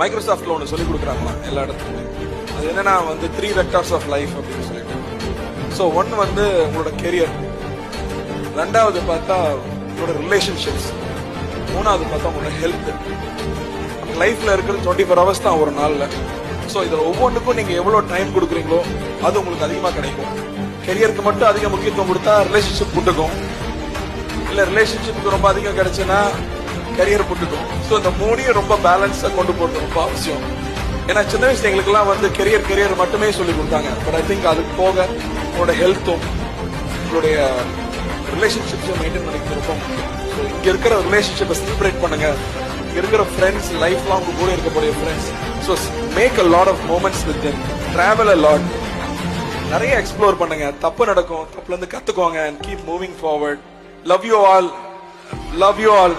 மைக்ரோசாஃப்ட்ல ஒன்று சொல்லி கொடுக்குறாங்களா? எல்லா இடத்துலையுமே. அது என்னன்னா வந்து த்ரீ வெக்டர்ஸ் ஆஃப் லைஃப் அப்படின்னு சொல்லிட்டு. ஸோ ஒன் வந்து உங்களோட கெரியர் ரெண்டாவது பார்த்தா உங்களோட ரிலேஷன்ஷிப்ஸ் மூணாவது பார்த்தா உங்களோட ஹெல்த் லைஃப்ல இருக்கிற டுவெண்ட்டி ஃபோர் ஹவர்ஸ் தான் ஒரு நாளில். ஸோ இதில் ஒவ்வொன்றுக்கும் நீங்கள் எவ்வளோ டைம் கொடுக்குறீங்களோ அது உங்களுக்கு அதிகமாக கிடைக்கும். கெரியருக்கு மட்டும் அதிக முக்கியத்துவம் கொடுத்தா ரிலேஷன்ஷிப் புட்டுக்கும் இல்லை ரிலேஷன்ஷிப்புக்கு ரொம்ப அதிகம் கிடைச்சுன்னா கரியர் போட்டுக்கும். ஸோ இந்த மூணையும் ரொம்ப பேலன்ஸா கொண்டு போறது ரொம்ப அவசியம். ஏன்னா சின்ன வயசுல எங்களுக்கெல்லாம் வந்து கெரியர் கெரியர் மட்டுமே சொல்லி கொடுத்தாங்க. பட் ஐ திங்க் அதுக்கு போக உங்களோட ஹெல்த்தும் உங்களுடைய ரிலேஷன்ஷிப்ஸும் மெயின்டைன் பண்ணிக்கிறது ரொம்ப முக்கியம் ஸோ இங்க இருக்கிற ரிலேஷன்ஷிப்பை செலிப்ரேட் பண்ணுங்க. இங்க இருக்கிற ஃப்ரெண்ட்ஸ் லைஃப் லாங் கூட இருக்கக்கூடிய friends so make a lot of moments with them travel a lot நிறைய எக்ஸ்ப்ளோர் பண்ணுங்க. தப்பு நடக்கும். தப்புல இருந்து கத்துக்கோங்க and keep moving forward love you all love you all